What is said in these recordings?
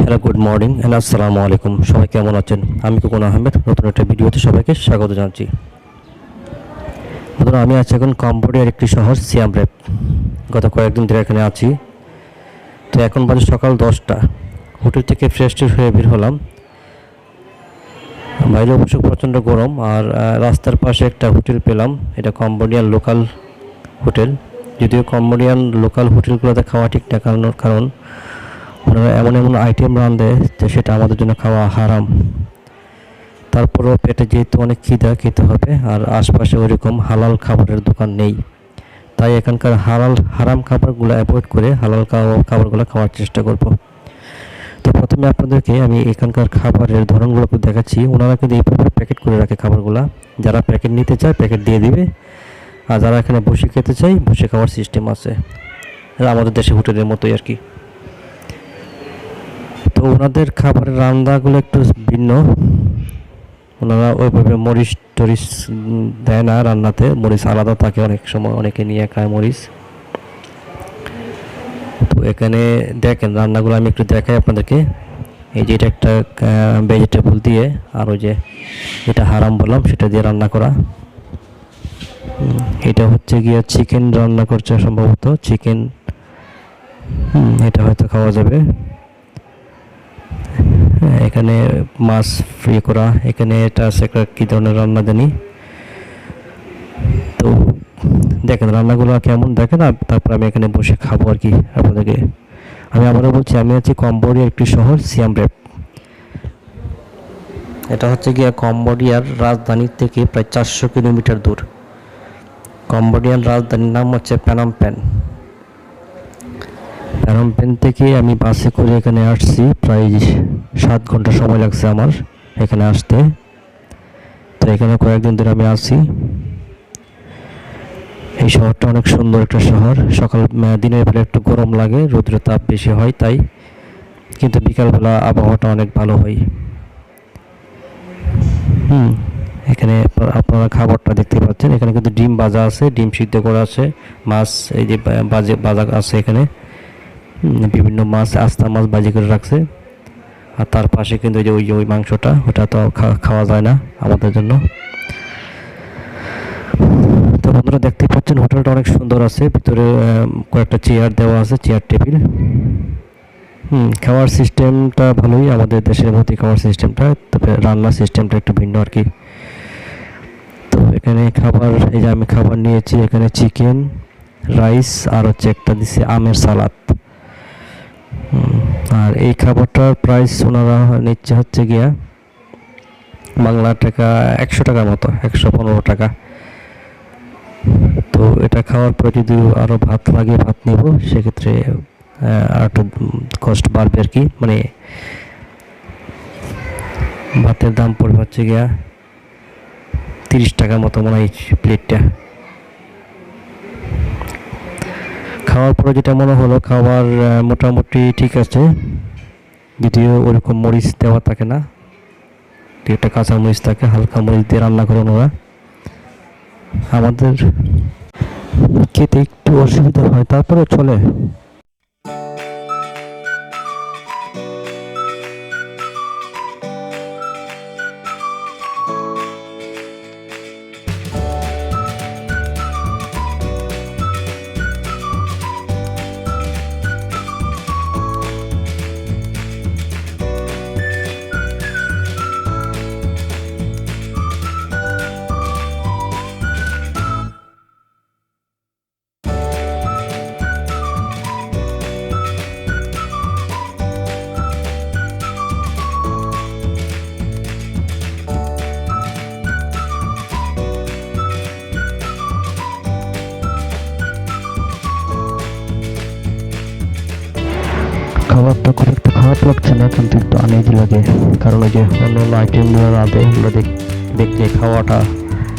Hello good morning and আসসালামু আলাইকুম সবাই কেমন আছেন? আমি কুকুন আহমেদ, নতুন একটা ভিডিওতে সবাইকে স্বাগত জানাচ্ছি। বন্ধুরা, আমি আছি এখন কম্বোডিয়ার একটি শহর সিয়াম রেপ গত কয়েকদিন ধরে এখানে আছি। তো এখন বাজে সকাল দশটা। হোটেল থেকে ফ্রেশ ট্রেশ হয়ে বের হলাম। বাইরে অবশ্য প্রচণ্ড গরম আর রাস্তার পাশে একটা হোটেল পেলাম। এটা কম্বোডিয়ান লোকাল হোটেল। যদিও কম্বোডিয়ান লোকাল হোটেলগুলোতে খাওয়া ঠিক না কারণ কারণ ওনারা এমন এমন আইটেম রাঁধে যে সেটা আমাদের জন্য খাওয়া হারাম। তারপরেও পেটে যেহেতু অনেক খিদা খেতে হবে, আর আশপাশে ওইরকম হালাল খাবারের দোকান নেই। তাই এখানকার হালাল, হারাম খাবারগুলো অ্যাভয়েড করে হালাল খাবারগুলো খাওয়ার চেষ্টা করব। তো প্রথমে আপনাদেরকে আমি এখানকার খাবারের ধরনগুলোকে দেখাচ্ছি। ওনারা কিন্তু এইভাবে প্যাকেট করে রাখে খাবারগুলো। যারা প্যাকেট নিতে চায় প্যাকেট দিয়ে দিবে। আর যারা এখানে বসে খেতে চায়, বসে খাওয়ার সিস্টেম আছে। আমাদের দেশে হোটেলের মতোই আর কি। তো ওনাদের খাবারের রান্নাগুলো একটু ভিন্ন। ওনারা ওইভাবে মরিচ টরিচ দেয় না রান্নাতে। মরিচ আলাদা থাকে অনেক সময়, অনেকে নিয়ে খায় মরিচ। তো এখানে দেখেন রান্নাগুলো আমি একটু দেখাই আপনাদেরকে। এই যে এটা একটা ভেজিটেবল দিয়ে আর ওই যে এটা হারাম বললাম সেটা দিয়ে রান্না করা। এটা হচ্ছে গিয়ে চিকেন রান্না করছে সম্ভবত। চিকেন এটা হয়তো খাওয়া যাবে। এখানে মাছ ফ্রি করা। এখানে এটা আছে একটা কী ধরনের রান্না জানি? তো দেখেন রান্নাগুলো কেমন দেখেন, আর তারপর আমি এখানে বসে খাব আর কি আপনাদেরকে। আমি আবারও বলছি, আমি আছি কম্বোডিয়ার একটি শহর, সিয়াম রেপ। এটা হচ্ছে গিয়া কম্বোডিয়ার রাজধানী থেকে প্রায় চারশো কিলোমিটার দূর। কম্বোডিয়ার রাজধানীর নাম হচ্ছে প্যানাম প্যান প্যানমপেন থেকে আমি বাসে করে এখানে আসছি, প্রায় সাত ঘণ্টা সময় লাগছে আমার এখানে আসতে। তো এখানে কয়েকদিন ধরে আমি আসি এই শহরটা অনেক সুন্দর একটা শহর। সকাল দিনের বেলা একটু গরম লাগে রৌদ্রের তাপ বেশি হয় তাই। কিন্তু বিকালবেলা আবহাওয়াটা অনেক ভালো হয়। হুম, এখানে আপনারা খাবারটা দেখতে পাচ্ছেন। এখানে কিন্তু ডিম ভাজা আছে, ডিম সিদ্ধ করা আছে, মাছ এই যে বাজে, বাজা আছে এখানে। বিভিন্ন মাছ, আস্তা মাছ বাজি করে রাখছে। আর তার পাশে কিন্তু ওই যে ওই মাংসটা, ওটা তো খাওয়া যায় না আমাদের জন্য। তো বন্ধুরা দেখতে পাচ্ছেন, হোটেলটা অনেক সুন্দর আছে। ভিতরে কয়েকটা চেয়ার দেওয়া আছে, চেয়ার টেবিল। হুম, খাওয়ার সিস্টেমটা ভালোই, আমাদের দেশের মধ্যে খাওয়ার সিস্টেমটা। তবে রান্নার সিস্টেমটা একটু ভিন্ন আর কি। তো এখানে খাবার, এই যে আমি খাবার নিয়েছি, এখানে চিকেন, রাইস, আর হচ্ছে একটা দিছে আমের সালাদ। আর এই খাবারটার প্রাইস ওনারা নিচ্ছে হচ্ছে গিয়া বাংলা টাকা একশো টাকার মতো, একশো পনেরো টাকা। তো এটা খাওয়ার পর যদি আরও ভাত লাগে, ভাত নিব, সেক্ষেত্রে আর একটু কষ্ট বাড়বে আর কি। মানে ভাতের দাম পড়বে হচ্ছে গিয়া তিরিশ টাকার মতো মনে হয় প্লেটটা খাওয়ার পরে যেটা মনে হলো খাবার মোটামুটি ঠিক আছে। যদিও ওরকম মরিচ দেওয়া থাকে না। দু একটা কাঁচা মরিচ থাকে, হালকা মরিচ দিয়ে রান্না করেন ওরা। আমাদের খেতে একটু অসুবিধা হয় তারপরে চলে। খাবারটা খুব একটা খারাপ লাগছে না, কিন্তু একটু আনইজি লাগে। কারণ ওই যে অন্য অন্য আইটেমগুলো রাঁধে ওগুলো দেখ, দেখলে খাওয়াটা,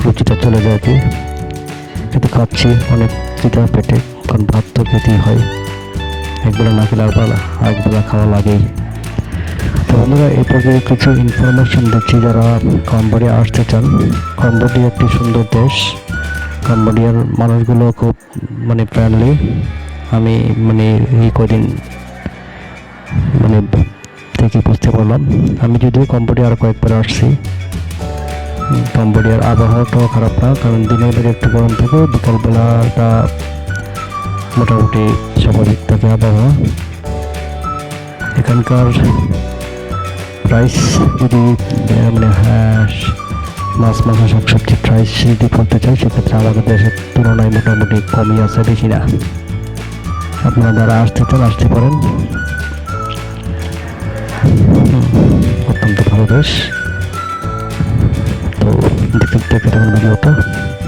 রুচিটা চলে যায় কি। কিন্তু খাচ্ছি, অনেক চিটা পেটে, কারণ ভাত তো খেতেই হয়। একবেলা না খেলে আরবেলা আরেকবেলা খাওয়া লাগেই। তো বন্ধুরা যে কিছু ইনফরমেশন দিচ্ছি যারা কম্বোডিয়া আসতে চান। কম্বোডিয়া একটি সুন্দর দেশ। কম্বোডিয়ার মানুষগুলো খুব মানে ফ্রেন্ডলি আমি মানে এই কদিন মানে থেকে বুঝতে পারলাম। আমি যদিও কম্বোডিয়া আর কয়েকবার আসছি। কম্বোডিয়ার আবহাওয়াটাও খারাপ না, কারণ দিনের বেলা একটু গরম থাকে, বিকালবেলাটা মোটামুটি স্বাভাবিক থাকে আবহাওয়া। এখানকার প্রাইস যদি মানে হাঁস, মাছ, মাংস, শাকসবজি প্রাইস যদি বলতে চাই, সেক্ষেত্রে আমাদের দেশের তুলনায় মোটামুটি কমই আছে, বেশি না। আপনারা যারা আসতে চান, আসতে পারেন। অত্যন্ত ভালো দেশ তো দেখতে দেখতে থাকুন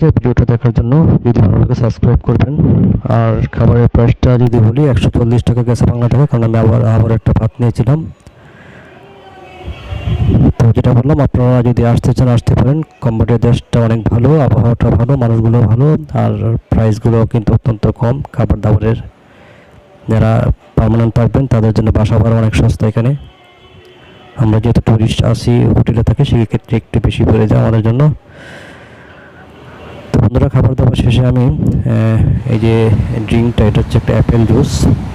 সবাইকে ভিডিওটা দেখার জন্য যদি ভালো লাগে সাবস্ক্রাইব করবেন, আর খাবারের প্রাইসটা যদি বলি, একশো চল্লিশ টাকা গেছে বাংলা টাকা কারণ আমি আবার আবার একটা ভাত নিয়েছিলাম। তো যেটা বললাম, আপনারা যদি আসতে চান, আসতে পারেন। কম্বোডিয়া দেশটা অনেক ভালো, আবহাওয়াটা ভালো, মানুষগুলো ভালো, আর প্রাইসগুলো কিন্তু অত্যন্ত কম। খাবার দাবারের যারা পার্মানেন্ট থাকবেন, তাদের জন্য বাসা ভাড়া অনেক সস্তা এখানে। আমরা যেহেতু টুরিস্ট আসি হোটেলে থাকি, সেক্ষেত্রে একটু বেশি পড়ে যায় আমাদের জন্য। বন্ধুরা, খাবার দাবার শেষে আমি এই যে ড্রিঙ্কটা, এটা হচ্ছে একটা অ্যাপেল জুস।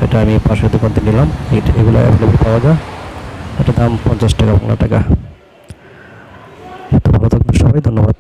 এটা আমি পাশের দোকান থেকে নিলাম এগুলো অ্যাভেলেবল পাওয়া যায়। এটার দাম পঞ্চাশ টাকা, পনেরো টাকা। তো ভালো থাকবেন সবাই, ধন্যবাদ।